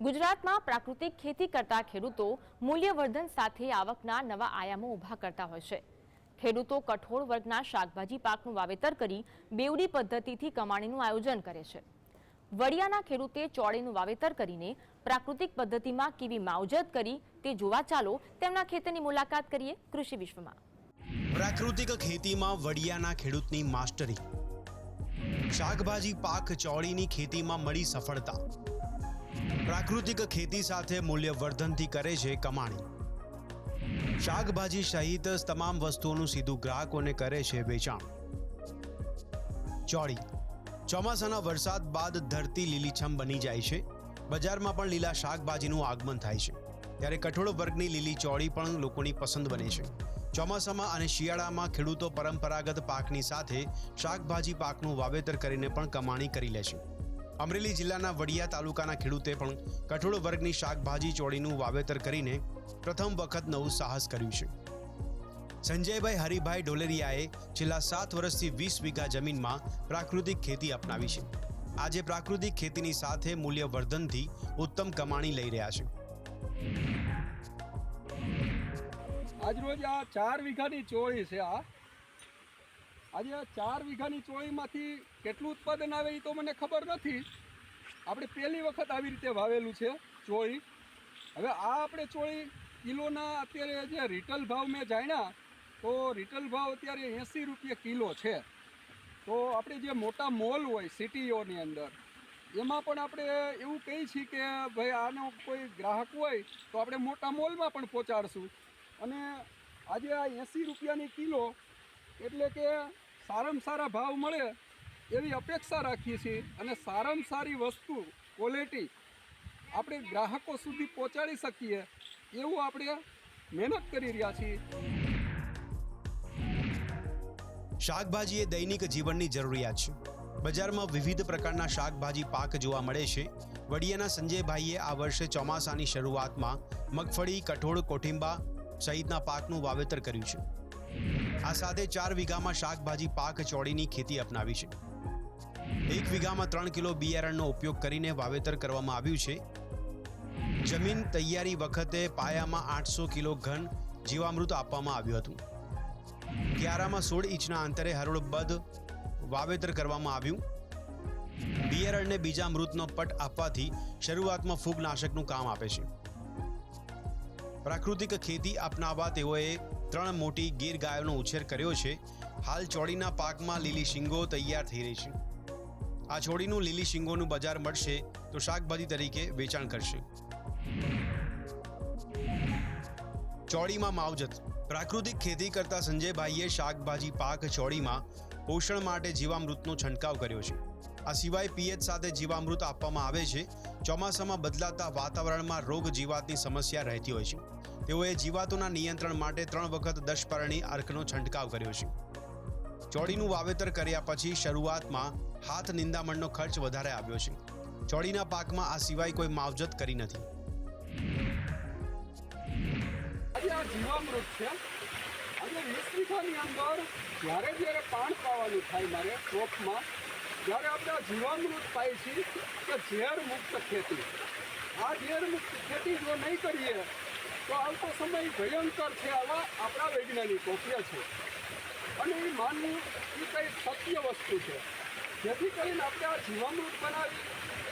ગુજરાતમાં પ્રાકૃતિક ખેતી કરતા ખેડૂતો મૂલ્યવર્ધન સાથે આવકના નવા આયામો ઊભા કરતા હોય છે. ખેડૂતો કઠોળ વર્ગના શાકભાજી પાકનું વાવેતર કરી બેવડી પદ્ધતિથી કમાણીનું આયોજન કરે છે. વડિયાના ખેડૂતે ચોળીનું વાવેતર કરીને પ્રાકૃતિક પદ્ધતિમાં કેવી માવજત કરી તે જોવા ચાલો, તેમના ખેતરની મુલાકાત કરીએ કૃષિ વિશ્વમાં. પ્રાકૃતિક ખેતીમાં વડિયાના ખેડૂતની માસ્ટરી. શાકભાજી પાક ચોળીની ખેતીમાં મળી સફળતા. પ્રાકૃતિક ખેતી સાથે મૂલ્યવર્ધનથી કરે છે કમાણી. શાકભાજી સહિત તમામ વસ્તુઓનું સીધું ગ્રાહકોને કરે છે વેચાણ. ચોળી. ચોમાસાના વરસાદ બાદ ધરતી લીલીછમ બની જાય છે. બજારમાં પણ લીલા શાકભાજીનું આગમન થાય છે. ત્યારે કઠોળ વર્ગની લીલી ચોળી પણ લોકોની પસંદ બને છે. ચોમાસામાં અને શિયાળામાં ખેડૂતો પરંપરાગત પાકની સાથે શાકભાજી પાકનું વાવેતર કરીને પણ કમાણી કરી લે છે. અમરેલી જિલ્લાના વડિયા તાલુકાના ખેડૂતે પણ કઠોળ વર્ગની શાકભાજી ચોળીનું વાવેતર કરીને પ્રથમ વખત નવું સાહસ કર્યું છે. સંજયભાઈ હરિભાઈ ઢોલેરિયાએ છેલ્લા સાત વર્ષથી વીસ વીઘા જમીનમાં પ્રાકૃતિક ખેતી અપનાવી છે. આજે પ્રાકૃતિક ખેતીની સાથે મૂલ્યવર્ધનથી ઉત્તમ કમાણી લઈ રહ્યા છે. આજરોજ આ ચાર વીઘાની ચોળી છે આ. આજે આ ચાર વીઘાની ચોળીમાંથી કેટલું ઉત્પાદન આવે એ તો મને ખબર નથી. આપણે પહેલી વખત આવી રીતે વાવેલું છે ચોળી. હવે આ આપણે ચોળી કિલોના અત્યારે જે રિટેલ ભાવ મેં જાણ્યા, તો રિટેલ ભાવ અત્યારે એંસી રૂપિયા કિલો છે. તો આપણે જે મોટા મોલ હોય સિટીઓની અંદર, એમાં પણ આપણે એવું કહીએ છીએ કે ભાઈ આનો કોઈ ગ્રાહક હોય તો આપણે મોટા મોલમાં પણ પહોંચાડશું. અને આજે આ એંસી રૂપિયાની કિલો એટલે કે સારામાં સારા ભાવ મળે એવી અપેક્ષા રાખીએ છીએ અને સારામાં સારી વસ્તુ ક્વોલિટી આપણે ગ્રાહકો સુધી પહોંચાડી શકીએ એવું આપણે મહેનત કરી રહ્યા છીએ. શાકભાજી એ દૈનિક જીવનની જરૂરિયાત છે. બજારમાં વિવિધ પ્રકારના શાકભાજી પાક જોવા મળે છે. વડિયાના સંજયભાઈએ આ વર્ષે ચોમાસાની શરૂઆતમાં મગફળી, કઠોળ કોઠિંબા સહિતના પાકનું વાવેતર કર્યું છે. આ સાથે ચાર વીઘામાં શાકભાજી પાક ચોળીની ખેતી અપનાવી છે. એક વીઘામાં ત્રણ કિલો બિયારણનો ઉપયોગ કરીને વાવેતર કરવામાં આવ્યું છે. જમીન તૈયારી વખતે પાયામાં આઠસો કિલો ઘન જીવામૃત આપવામાં આવ્યું હતું. ક્યારામાં સોળ ઇંચના અંતરે હરોળબદ્ધ વાવેતર કરવામાં આવ્યું. બિયારણને બીજા મૃતનો પટ આપવાથી શરૂઆતમાં ફૂગનાશકનું કામ આપે છે. પ્રાકૃતિક ખેતી અપનાવવા તેઓએ ત્રણ મોટી ગીર ગાયોનો ઉછેર કર્યો છે. હાલ ચોડીના પાકમાં લીલી શીંગો તૈયાર થઈ રહી છે. આ છોડીનું લીલી શીંગોનું બજાર મળશે તો શાકભાજી તરીકે વેચાણ કરશે. ચોડીમાં માવજત. પ્રાકૃતિક ખેતી કરતા સંજયભાઈએ શાકભાજી પાક ચોડીમાં પોષણ માટે જીવામૃતનો છંટકાવ કર્યો છે. આ સિવાય પીએચ સાથે જીવામૃત આપવામાં આવે છે. ચોમાસામાં બદલાતા વાતાવરણમાં રોગ જીવાતની સમસ્યા રહેતી હોય છે. તેઓએ જીવાતોના નિયંત્રણ માટે ત્રણ વખત દશપરણી અર્કનો છંટકાવ કર્યો છે. ચોળીનું વાવેતર કર્યા પછી શરૂઆતમાં હાથ નિંદામણનો ખર્ચ વધારે આવ્યો છે. ચોળીના પાકમાં આ સિવાય કોઈ માવજત કરી નથી. જીવામૃત છે. અને વીસ વીઘાની અંદર પાવાનું થાય, મારે ક્રોપમાં ત્યારે આપણે આ જીવામૃત પાઈએ છીએ કે ઝેર મુક્ત ખેતી. આ ઝેર મુક્ત ખેતી જો નહીં કરીએ, તો આવતો સમય ભયંકર છે આવા આપણા વૈજ્ઞાનિકો કહે છે. અને એ માનવું એ કંઈ સત્ય વસ્તુ છે. જેથી કરીને આપણે આ જીવામૃત બનાવી,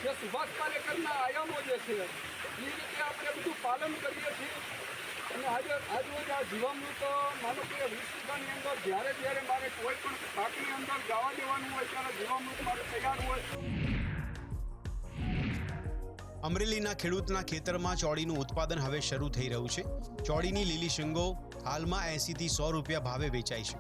જે સુભાષ પાલેકરના આયામો જે છે, એ રીતે આપણે બધું પાલન કરીએ છીએ. અને આજે આજરોજ આ જીવામૃત માનો કે વીસ અંદર જ્યારે જ્યારે મારે કોઈ પણ પાકની અંદર ગાવા દેવાનું હોય ત્યારે જીવામૃત મારે તૈયાર હોય અમરેલીના ખેડૂતના ખેતરમાં ચોળીનું ઉત્પાદન હવે શરૂ થઈ રહ્યું છે. ચોળીની લીલી શીંગો હાલમાં એંસીથી સો રૂપિયા ભાવે વેચાય છે.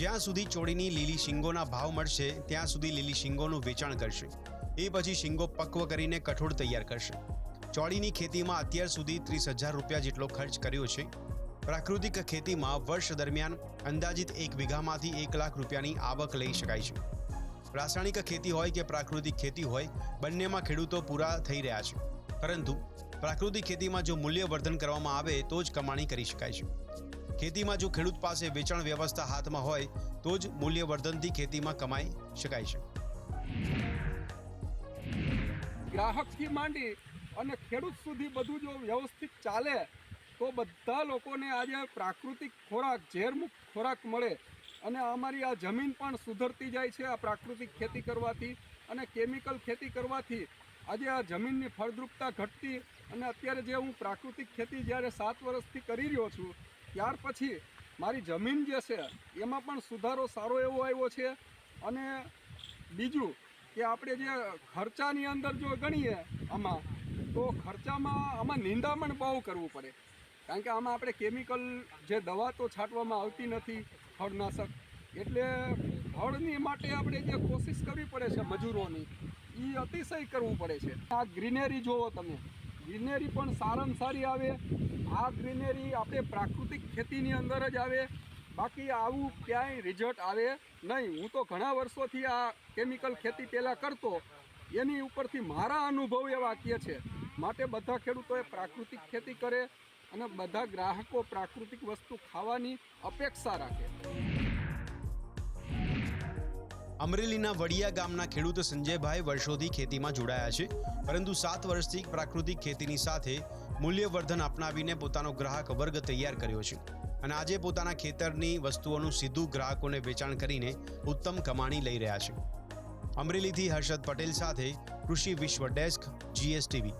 જ્યાં સુધી ચોળીની લીલી શીંગોના ભાવ મળશે, ત્યાં સુધી લીલી શીંગોનું વેચાણ કરશે. એ પછી શીંગો પક્વ કરીને કઠોળ તૈયાર કરશે. ચોળીની ખેતીમાં અત્યાર સુધી ત્રીસ હજાર રૂપિયા જેટલો ખર્ચ કર્યો છે. પ્રાકૃતિક ખેતીમાં વર્ષ દરમિયાન અંદાજિત એક વીઘામાંથી એક લાખ રૂપિયાની આવક લઈ શકાય છે. રાસાયણિક ખેતી હોય કે પ્રાકૃતિક ખેતી હોય, બંનેમાં ખેડૂતો પૂરા થઈ રહ્યા છે. પરંતુ પ્રાકૃતિક ખેતીમાં જો મૂલ્યવર્ધન કરવામાં આવે, તો જ કમાણી કરી શકાય છે. ખેતીમાં જો ખેડૂત પાસે વેચાણ વ્યવસ્થા હાથમાં હોય, તો જ મૂલ્યવર્ધનથી ખેતીમાં કમાઈ શકાય છે. ગ્રાહકથી માંડી અને ખેડૂત સુધી બધું જો વ્યવસ્થિત ચાલે, તો બધા લોકોને આજે પ્રાકૃતિક ખોરાક, ઝેરમુક્ત ખોરાક મળે. અને અમારી આ જમીન પણ સુધરતી જાય છે આ પ્રાકૃતિક ખેતી કરવાથી. અને કેમિકલ ખેતી કરવાથી આજે આ જમીનની ફળદ્રુપતા ઘટતી. અને અત્યારે જે હું પ્રાકૃતિક ખેતી જ્યારે સાત વર્ષથી કરી રહ્યો છું, ત્યાર પછી મારી જમીન જે છે, એમાં પણ સુધારો સારો એવો આવ્યો છે. અને બીજું કે આપણે જે ખર્ચાની અંદર જો ગણીએ આમાં તો ખર્ચામાં આમાં નિંદામણ બહુ કરવું પડે. કારણ કે આમાં આપણે કેમિકલ જે દવા તો છાંટવામાં આવતી નથી, ફળનાશક. એટલે ફળની માટે આપણે જે કોશિશ કરવી પડે છે મજૂરોની એ અતિશય કરવું પડે છે. આ ગ્રીનરી જુઓ તમે. ગ્રીનરી પણ સારામાં સારી આવે. આ ગ્રીનરી આપણે પ્રાકૃતિક ખેતીની અંદર જ આવે. બાકી આવું ક્યાંય રિઝલ્ટ આવે નહીં. હું તો ઘણા વર્ષોથી આ કેમિકલ ખેતી પહેલાં કરતો. એની ઉપરથી મારા અનુભવ એવા કહે છે. માટે બધા ખેડૂતોએ પ્રાકૃતિક ખેતી કરે અને બધા ગ્રાહકો પ્રાકૃતિક વસ્તુ ખાવાની અપેક્ષા રાખે. અમરેલીના વડિયા ગામના ખેડૂત સંજયભાઈ વર્ષોથી ખેતીમાં જોડાયા છે, પરંતુ સાત વર્ષથી પ્રાકૃતિક ખેતીની સાથે મૂલ્યવર્ધન અપનાવીને પોતાનો ગ્રાહક વર્ગ તૈયાર કર્યો છે અને આજે પોતાના ખેતરની વસ્તુઓનું સીધું ગ્રાહકોને વેચાણ કરીને ઉત્તમ કમાણી લઈ રહ્યા છે. અમરેલીથી હર્ષદ પટેલ સાથે કૃષિ વિશ્વ ડેસ્ક, જીએસટીવી.